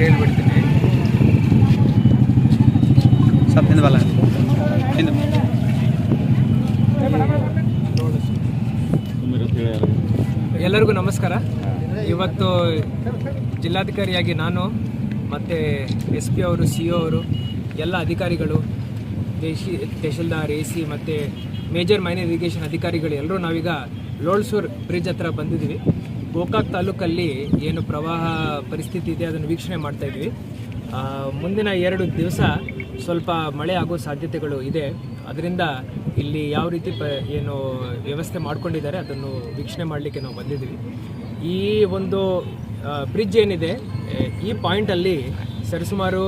ಹೇಳ್ಬಿಡ್ತೀನಿ. ಸ್ವಲ್ಪ ತಿಂದು ಎಲ್ಲರಿಗೂ ನಮಸ್ಕಾರ. ಇವತ್ತು ಜಿಲ್ಲಾಧಿಕಾರಿಯಾಗಿ ನಾನು ಮತ್ತು ಎಸ್ ಪಿ ಅವರು ಸಿ ಒ ಅವರು ಎಲ್ಲ ಅಧಿಕಾರಿಗಳು ದೇಶಿ ತಹಶೀಲ್ದಾರ್ ಎ ಸಿ ಮತ್ತು ಮೇಜರ್ ಮೈನರ್ ಇರಿಗೇಷನ್ ಅಧಿಕಾರಿಗಳು ಎಲ್ಲರೂ ನಾವೀಗ ಲೋಳ್ಸೂರ್ ಬ್ರಿಡ್ಜ್ ಹತ್ರ ಬಂದಿದ್ದೀವಿ. ಗೋಕಾಕ್ ತಾಲೂಕಲ್ಲಿ ಏನು ಪ್ರವಾಹ ಪರಿಸ್ಥಿತಿ ಇದೆ ಅದನ್ನು ವೀಕ್ಷಣೆ ಮಾಡ್ತಾ ಇದ್ವಿ. ಮುಂದಿನ ಎರಡು ದಿವಸ ಸ್ವಲ್ಪ ಮಳೆ ಆಗೋ ಸಾಧ್ಯತೆಗಳು ಇದೆ. ಅದರಿಂದ ಇಲ್ಲಿ ಯಾವ ರೀತಿ ಪ, ಏನು ವ್ಯವಸ್ಥೆ ಮಾಡ್ಕೊಂಡಿದ್ದಾರೆ ಅದನ್ನು ವೀಕ್ಷಣೆ ಮಾಡಲಿಕ್ಕೆ ನಾವು ಬಂದಿದ್ದೀವಿ ಈ ಒಂದು ಬ್ರಿಡ್ಜ್ ಏನಿದೆ, ಈ ಪಾಯಿಂಟಲ್ಲಿ ಸರಿಸುಮಾರು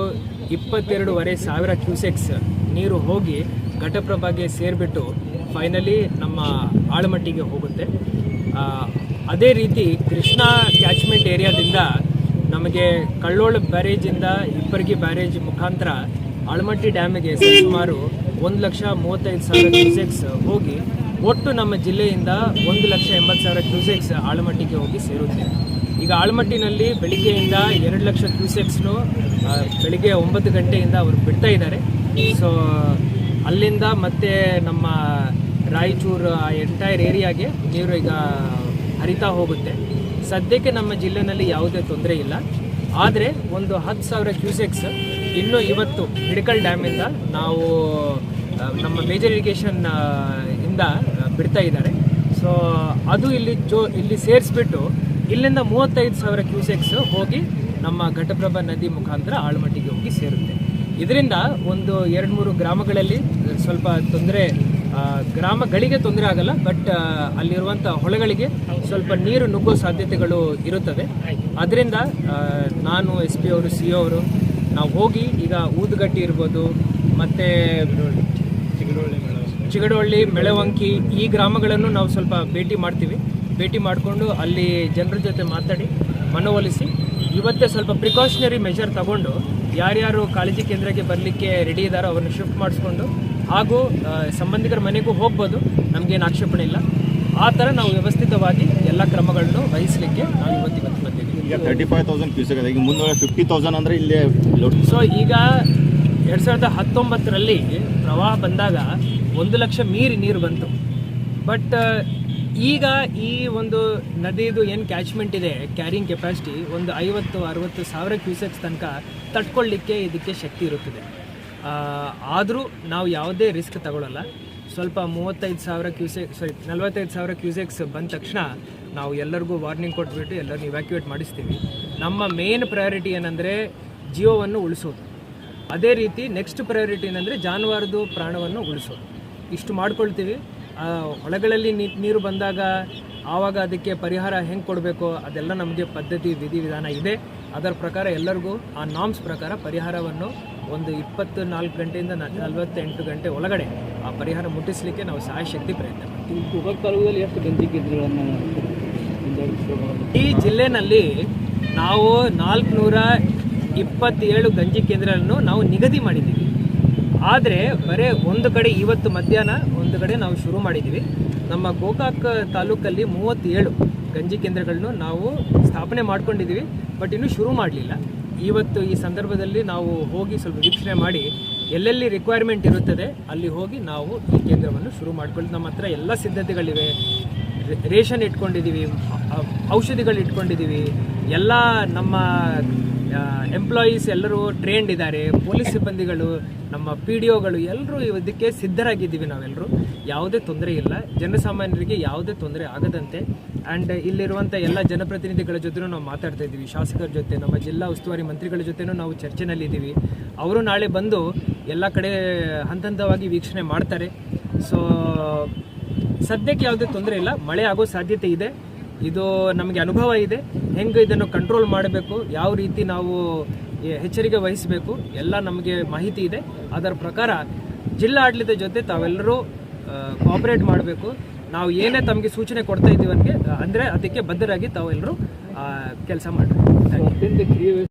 ಇಪ್ಪತ್ತೆರಡೂವರೆ ಸಾವಿರ ಕ್ಯೂಸೆಕ್ಸ್ ನೀರು ಹೋಗಿ ಘಟಪ್ರಭಾಗೆ ಸೇರಿಬಿಟ್ಟು ಫೈನಲಿ ನಮ್ಮ ಆಳಮಟ್ಟಿಗೆ ಹೋಗುತ್ತೆ. ಅದೇ ರೀತಿ ಕೃಷ್ಣಾ ಕ್ಯಾಚ್ಮೆಂಟ್ ಏರಿಯಾದಿಂದ ನಮಗೆ ಕಳ್ಳೋಳ ಬ್ಯಾರೇಜಿಂದ ಇಬ್ಬರಿಗೆ ಬ್ಯಾರೇಜ್ ಮುಖಾಂತರ ಆಳಮಟ್ಟಿ ಡ್ಯಾಮಿಗೆ ಸುಮಾರು ಒಂದು ಲಕ್ಷ ಮೂವತ್ತೈದು ಸಾವಿರ ಕ್ಯೂಸೆಕ್ಸ್ ಹೋಗಿ ಒಟ್ಟು ನಮ್ಮ ಜಿಲ್ಲೆಯಿಂದ ಒಂದು ಲಕ್ಷ ಎಂಬತ್ತು ಸಾವಿರ ಕ್ಯೂಸೆಕ್ಸ್ ಆಳಮಟ್ಟಿಗೆ ಹೋಗಿ ಸೇರುತ್ತೆ. ಈಗ ಆಳಮಟ್ಟಿನಲ್ಲಿ ಬೆಳಿಗ್ಗೆಯಿಂದ ಎರಡು ಲಕ್ಷ ಕ್ಯೂಸೆಕ್ಸ್ನು ಬೆಳಿಗ್ಗೆ ಒಂಬತ್ತು ಗಂಟೆಯಿಂದ ಅವರು ಬಿಡ್ತಾ ಇದ್ದಾರೆ. ಸೊ ಅಲ್ಲಿಂದ ಮತ್ತೆ ನಮ್ಮ ರಾಯಚೂರು, ಆ ಎಂಟೈರ್ ಏರಿಯಾಗೆ ನೀರು ಈಗ ಹರಿತಾ ಹೋಗುತ್ತೆ. ಸದ್ಯಕ್ಕೆ ನಮ್ಮ ಜಿಲ್ಲೆನಲ್ಲಿ ಯಾವುದೇ ತೊಂದರೆ ಇಲ್ಲ. ಆದರೆ ಒಂದು ಹತ್ತು ಸಾವಿರ ಕ್ಯೂಸೆಕ್ಸ್ ಇನ್ನೂ ಇವತ್ತು ಹಿಡಕಲ್ ಡ್ಯಾಮಿಂದ ನಾವು ನಮ್ಮ ಮೇಜರ್ ಇರಿಗೇಷನ್ ಇಂದ ಬಿಡ್ತಾ ಇದ್ದಾರೆ. ಸೊ ಅದು ಇಲ್ಲಿ ಜೋ, ಇಲ್ಲಿ ಸೇರಿಸ್ಬಿಟ್ಟು ಇಲ್ಲಿಂದ ಮೂವತ್ತೈದು ಸಾವಿರ ಕ್ಯೂಸೆಕ್ಸ್ ಹೋಗಿ ನಮ್ಮ ಘಟಪ್ರಭಾ ನದಿ ಮುಖಾಂತರ ಆಳ್ಮಟ್ಟಿಗೆ ಹೋಗಿ ಸೇರುತ್ತೆ. ಇದರಿಂದ ಒಂದು ಎರಡು ಮೂರು ಗ್ರಾಮಗಳಲ್ಲಿ ಸ್ವಲ್ಪ ತೊಂದರೆ ಗ್ರಾಮಗಳಿಗೆ ತೊಂದರೆ ಆಗಲ್ಲ ಬಟ್ ಅಲ್ಲಿರುವಂಥ ಹೊಳೆಗಳಿಗೆ ಸ್ವಲ್ಪ ನೀರು ನುಗ್ಗೋ ಸಾಧ್ಯತೆಗಳು ಇರುತ್ತದೆ ಅದರಿಂದ ನಾನು ಎಸ್ ಪಿ ಅವರು ಸಿ ಅವರು ನಾವು ಹೋಗಿ ಈಗ ಊದುಗಟ್ಟಿ ಇರ್ಬೋದು ಮತ್ತು ಚಿಗಡೊಳ್ಳಿ ಮೆಳವಂಕಿ ಈ ಗ್ರಾಮಗಳನ್ನು ನಾವು ಸ್ವಲ್ಪ ಭೇಟಿ ಮಾಡ್ತೀವಿ. ಭೇಟಿ ಮಾಡಿಕೊಂಡು ಅಲ್ಲಿ ಜನರ ಜೊತೆ ಮಾತಾಡಿ ಮನವೊಲಿಸಿ ಇವತ್ತೇ ಸ್ವಲ್ಪ ಪ್ರಿಕಾಷನರಿ ಮೆಷರ್ ತಗೊಂಡು ಯಾರ್ಯಾರು ಕಾಳಜಿ ಕೇಂದ್ರಕ್ಕೆ ಬರಲಿಕ್ಕೆ ರೆಡಿ ಇದ್ದಾರೋ ಅವರನ್ನು ಶಿಫ್ಟ್ ಮಾಡಿಸ್ಕೊಂಡು ಹಾಗೂ ಸಂಬಂಧಿಕರ ಮನೆಗೂ ಹೋಗ್ಬೋದು. ನಮಗೇನು ಆಕ್ಷೇಪಣೆ ಇಲ್ಲ. ಆ ಥರ ನಾವು ವ್ಯವಸ್ಥಿತವಾಗಿ ಎಲ್ಲ ಕ್ರಮಗಳನ್ನು ವಹಿಸಲಿಕ್ಕೆ ನಾವು ಇವತ್ತಿವತ್ತು ಬಂದಿದ್ದೀವಿ ಈಗ ತರ್ಟಿ ಫೈವ್ ತೌಸಂಡ್ ಈಗ ಮುಂದೆ ಫಿಫ್ಟಿ ತೌಸಂಡ್ ಅಂದರೆ ಇಲ್ಲೇ ಲೋಡ್ ಸೊ ಈಗ ಎರಡು ಸಾವಿರದ ಹತ್ತೊಂಬತ್ತರಲ್ಲಿ ಪ್ರವಾಹ ಬಂದಾಗ ಒಂದು ಲಕ್ಷ ಮೀರಿ ನೀರು ಬಂತು. ಬಟ್ ಈಗ ಈ ಒಂದು ನದಿದು ಏನು ಕ್ಯಾಚ್ಮೆಂಟ್ ಇದೆ ಕ್ಯಾರಿಂಗ್ ಕೆಪಾಸಿಟಿ ಒಂದು ಐವತ್ತು ಅರವತ್ತು ಸಾವಿರ ಕ್ಯೂಸೆಕ್ಸ್ ತನಕ ತಟ್ಕೊಳ್ಳಿಕ್ಕೆ ಇದಕ್ಕೆ ಶಕ್ತಿ ಇರುತ್ತದೆ. ಆದರೂ ನಾವು ಯಾವುದೇ ರಿಸ್ಕ್ ತಗೊಳ್ಳಲ್ಲ ಸ್ವಲ್ಪ ಮೂವತ್ತೈದು ಸಾವಿರ ಕ್ಯೂಸೆಕ್ ಸಾರಿ ನಲವತ್ತೈದು ಸಾವಿರ ಕ್ಯೂಸೆಕ್ಸ್ ಬಂದ ತಕ್ಷಣ ನಾವು ಎಲ್ಲರಿಗೂ ವಾರ್ನಿಂಗ್ ಕೊಟ್ಬಿಟ್ಟು ಎಲ್ಲರನ್ನು ಇವ್ಯಾಕ್ಯುವೇಟ್ ಮಾಡಿಸ್ತೀವಿ. ನಮ್ಮ ಮೇನ್ ಪ್ರಯಾರಿಟಿ ಏನಂದರೆ ಜಿಯೋವನ್ನು ಉಳಿಸೋದು. ಅದೇ ರೀತಿ ನೆಕ್ಸ್ಟ್ ಪ್ರಯಾರಿಟಿ ಏನಂದರೆ ಜಾನುವಾರದು ಪ್ರಾಣವನ್ನು ಉಳಿಸೋದು. ಇಷ್ಟು ಮಾಡ್ಕೊಳ್ತೀವಿ. ಹೊಳೆಗಳಲ್ಲಿ ನೀರು ಬಂದಾಗ ಆವಾಗ ಅದಕ್ಕೆ ಪರಿಹಾರ ಹೆಂಗೆ ಕೊಡಬೇಕು ಅದೆಲ್ಲ ನಮಗೆ ಪದ್ಧತಿ ವಿಧಿವಿಧಾನ ಇದೆ. ಅದರ ಪ್ರಕಾರ ಎಲ್ಲರಿಗೂ ಆ ನಾಮ್ಸ್ ಪ್ರಕಾರ ಪರಿಹಾರವನ್ನು ಒಂದು ಇಪ್ಪತ್ತು ನಾಲ್ಕು ಗಂಟೆಯಿಂದ ನಲವತ್ತೆಂಟು ಗಂಟೆ ಒಳಗಡೆ ಆ ಪರಿಹಾರ ಮುಟ್ಟಿಸಲಿಕ್ಕೆ ನಾವು ಸಾಯಶಕ್ತಿ ಪ್ರಯತ್ನ ಮಾಡ್ತೀವಿ. ಎಷ್ಟು ಗಂಜಿ ಕೇಂದ್ರಗಳನ್ನು ಈ ಜಿಲ್ಲೆನಲ್ಲಿ ನಾವು ನಾಲ್ಕುನೂರ ಇಪ್ಪತ್ತೇಳು ಗಂಜಿ ಕೇಂದ್ರಗಳನ್ನು ನಾವು ನಿಗದಿ ಮಾಡಿದ್ದೀವಿ. ಆದರೆ ಬರೀ ಒಂದು ಕಡೆ ಇವತ್ತು ಮಧ್ಯಾಹ್ನ ಒಂದು ಕಡೆ ನಾವು ಶುರು ಮಾಡಿದ್ದೀವಿ. ನಮ್ಮ ಗೋಕಾಕ್ ತಾಲೂಕಲ್ಲಿ ಮೂವತ್ತೇಳು ಗಂಜಿ ಕೇಂದ್ರಗಳನ್ನು ನಾವು ಸ್ಥಾಪನೆ ಮಾಡ್ಕೊಂಡಿದ್ದೀವಿ ಬಟ್ ಇನ್ನೂ ಶುರು ಮಾಡಲಿಲ್ಲ. ಇವತ್ತು ಈ ಸಂದರ್ಭದಲ್ಲಿ ನಾವು ಹೋಗಿ ಸ್ವಲ್ಪ ವೀಕ್ಷಣೆ ಮಾಡಿ ಎಲ್ಲೆಲ್ಲಿ ರಿಕ್ವೈರ್ಮೆಂಟ್ ಇರುತ್ತದೆ, ಅಲ್ಲಿ ಹೋಗಿ ನಾವು ಈ ಕೇಂದ್ರವನ್ನು ಶುರು ಮಾಡ್ಕೊಳ್ಳಿ. ನಮ್ಮ ಹತ್ರ ಎಲ್ಲ ಸಿದ್ಧತೆಗಳಿವೆ. ರೇಷನ್ ಇಟ್ಕೊಂಡಿದ್ದೀವಿ, ಔಷಧಿಗಳು ಇಟ್ಕೊಂಡಿದ್ದೀವಿ. ಎಲ್ಲ ನಮ್ಮ ಎಂಪ್ಲಾಯೀಸ್ ಎಲ್ಲರೂ ಟ್ರೈನ್ಡ್ ಇದ್ದಾರೆ, ಪೊಲೀಸ್ ಸಿಬ್ಬಂದಿಗಳು, ನಮ್ಮ ಪಿ ಡಿ ಒಗಳು ಎಲ್ಲರೂ ಇದಕ್ಕೆ ಸಿದ್ಧರಾಗಿದ್ದೀವಿ ನಾವೆಲ್ಲರೂ ಯಾವುದೇ ತೊಂದರೆ ಇಲ್ಲ. ಜನಸಾಮಾನ್ಯರಿಗೆ ಯಾವುದೇ ತೊಂದರೆ ಆಗದಂತೆ. ಆ್ಯಂಡ್ ಇಲ್ಲಿರುವಂಥ ಎಲ್ಲ ಜನಪ್ರತಿನಿಧಿಗಳ ಜೊತೆನೂ ನಾವು ಮಾತಾಡ್ತಾ ಇದ್ದೀವಿ. ಶಾಸಕರ ಜೊತೆ, ನಮ್ಮ ಜಿಲ್ಲಾ ಉಸ್ತುವಾರಿ ಮಂತ್ರಿಗಳ ಜೊತೆನೂ ನಾವು ಚರ್ಚೆನಲ್ಲಿದ್ದೀವಿ. ಅವರು ನಾಳೆ ಬಂದು ಎಲ್ಲ ಕಡೆ ಹಂತ ಹಂತವಾಗಿ ವೀಕ್ಷಣೆ ಮಾಡ್ತಾರೆ. ಸೊ ಸದ್ಯಕ್ಕೆ ಯಾವುದೇ ತೊಂದರೆ ಇಲ್ಲ. ಮಳೆ ಆಗೋ ಸಾಧ್ಯತೆ ಇದೆ. ಇದು ನಮಗೆ ಅನುಭವ ಇದೆ. ಹೆಂಗೆ ಇದನ್ನು ಕಂಟ್ರೋಲ್ ಮಾಡಬೇಕು, ಯಾವ ರೀತಿ ನಾವು ಎಚ್ಚರಿಕೆ ವಹಿಸಬೇಕು, ಎಲ್ಲ ನಮಗೆ ಮಾಹಿತಿ ಇದೆ. ಅದರ ಪ್ರಕಾರ ಜಿಲ್ಲಾ ಆಡಳಿತ ಜೊತೆ ತಾವೆಲ್ಲರೂ ಕೋಆಪರೇಟ್ ಮಾಡಬೇಕು. ನಾವು ಏನೇ ತಮಗೆ ಸೂಚನೆ ಕೊಡ್ತಾ ಇದ್ದೀವಿ ಅಂದರೆ ಅದಕ್ಕೆ ಬದ್ಧರಾಗಿ ತಾವೆಲ್ಲರೂ ಕೆಲಸ ಮಾಡಬೇಕು.